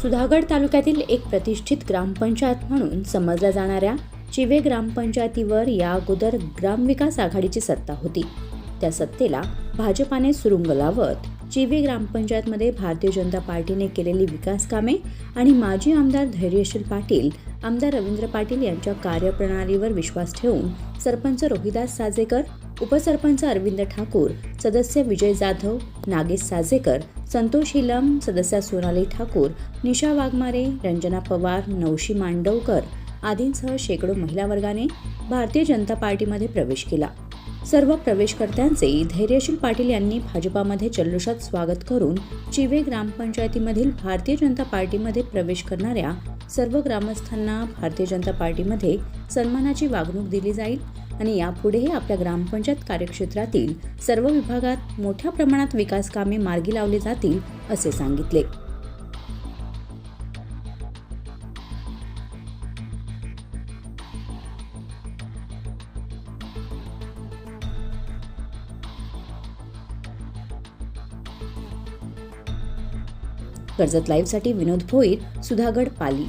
सुधागड तालुक्यातील एक प्रतिष्ठित ग्रामपंचायत म्हणून समजल्या जाणाऱ्या चिवे ग्रामपंचायतीवर या अगोदर ग्रामविकास आघाडीची सत्ता होती. त्या सत्तेला भाजपाने सुरुंग लावत चिवे ग्रामपंचायतमध्ये भारतीय जनता पार्टीने केलेली विकास कामे आणि माजी आमदार धैर्यशील पाटील आमदार रवींद्र पाटील यांच्या कार्यप्रणालीवर विश्वास ठेवून सरपंच रोहिदास साजेकर उपसरपंच अरविंद ठाकूर सदस्य विजय जाधव नागेश साजेकर संतोष हिलम सदस्या सोनाली ठाकूर निशा वाघमारे रंजना पवार नवशी मांडवकर आदींसह शेकडो महिला वर्गाने भारतीय जनता पार्टीमध्ये प्रवेश केला. सर्व प्रवेशकर्त्यांचे धैर्यशील पाटील यांनी भाजपामध्ये जल्लोषात स्वागत करून चिवे ग्रामपंचायतीमधील भारतीय जनता पार्टीमध्ये प्रवेश करणाऱ्या सर्व ग्रामस्थांना भारतीय जनता पार्टीमध्ये सन्मानाची वागणूक दिली जाईल. आणि यापुढेही आपल्या ग्रामपंचायत कार्यक्षेत्रातील सर्व विभागात मोठ्या प्रमाणात विकास कामे मार्गी लावली जातील असे सांगितले. कर्जत लाईव्हसाठी विनोद भोईर सुधागड पाली.